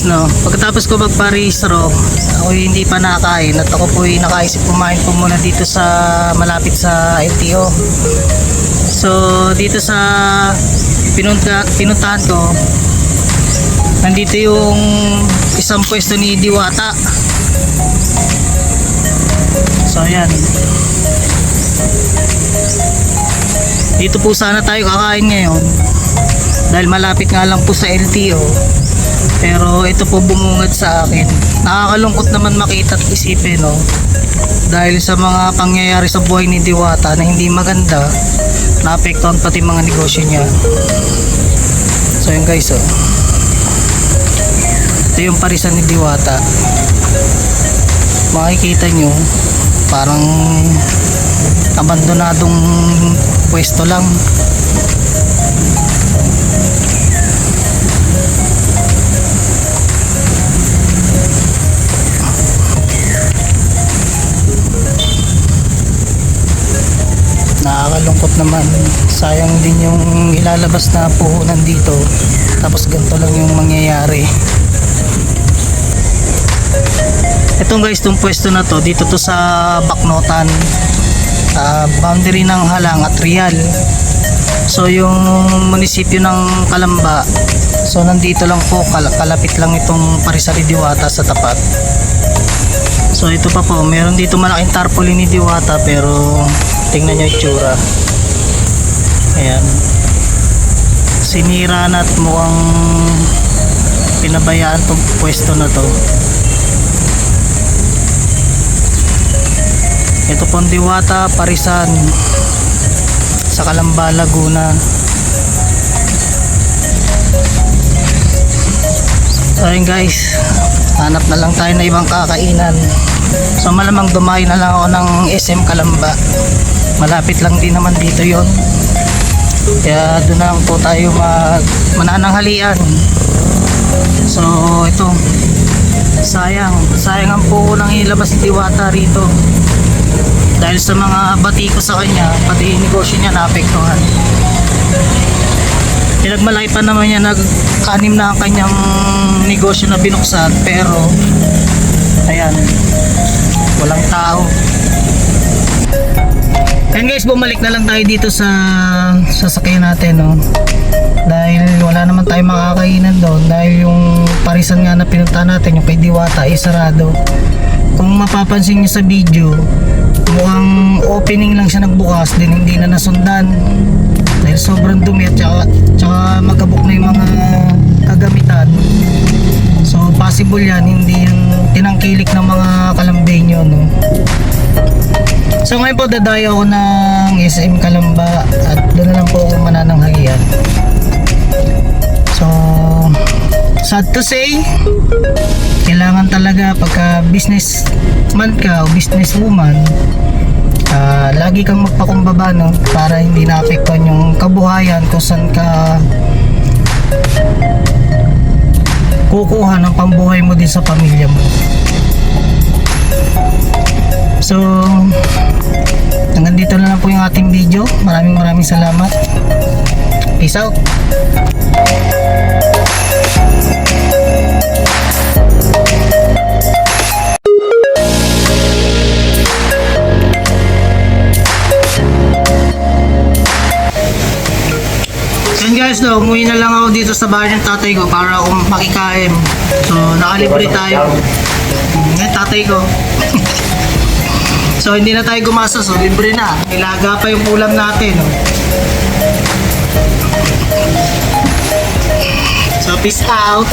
Guys no, pagkatapos ko magparehistro, ako hindi pa nakain at ako po nakaisip kumain po muna dito sa malapit sa LTO. So dito sa pinunta, pinuntahan ko, nandito yung isang pwesto ni Diwata. So ayan. Dito po sana tayo kakain ngayon dahil malapit nga lang po sa LTO pero ito po bumungad sa akin. Nakakalungkot naman makita at isipin no? Dahil sa mga pangyayari sa buhay ni Diwata na hindi maganda naapektuhan pati mga negosyo niya. So yun guys oh. Ito yung parisan ni Diwata. Makikita nyo parang abandonadong pwesto lang nakakalungkot naman. Sayang din yung ilalabas na puhunan dito tapos ganito lang yung mangyayari. Itong guys itong pwesto na to dito to sa Baknotan. Ah, boundary ng Halang at Rial. So yung munisipyo ng Kalamba so nandito lang po. Kal- kalapit lang itong Parisari Diwata sa tapat So ito pa po, meron dito malaking tarpaulin ni Diwata pero tingnan nyo yung tsura. Ayan. Sinira na at mukhang pinabayaan tong pwesto na to. Ito pong Diwata, Parisan sa Calamba, Laguna. Ayun guys, hanap na lang tayo na ibang kakainan. So malamang dumayo na lang ako ng SM Kalamba. Malapit lang din naman dito yon. Kaya doon na lang po tayo mag manananghalian. So ito, sayang, sayang ang po nang ilabas Diwata rito. Dahil sa mga bati ko sa kanya, pati negosyo niya naapektuhan. Pinagmalay pa naman niya nag-anim na ang kanyang negosyo na binuksan pero ayan walang tao Ayan guys, bumalik na lang tayo dito sa sasakyan natin no. Dahil wala naman tayo makakainan doon dahil yung parisan nga na pinunta natin yung kay Diwata ay sarado. Kung mapapansin niyo sa video, mukhang opening lang siya nagbukas din hindi na nasundan dahil sobrang dumi at tsaka, tsaka magabok na yung mga kagamitan. So possible yan hindi yung tinangkilik ng mga kalambenyo no? So ngayon po dadayo ako ng SM Kalamba at doon na lang po ako manananghalian so sad to say kailangan talaga pagka business man ka o business woman ah, lagi kang magpakumbaba no? Para hindi naapektuhan yung kabuhayan kung saan ka kukuha ng pambuhay mo din sa pamilya mo. So hanggang dito na lang po yung ating video. Maraming maraming salamat. Peace out guys, no, umuwi na lang ako dito sa bahay ng tatay ko para um, makikain. So, nakalibre tayo. Ngayon, mm, eh, tatay ko. so, hindi na tayo gumasa. So, oh. libre na. Nilaga pa yung ulam natin. Oh. So, peace out.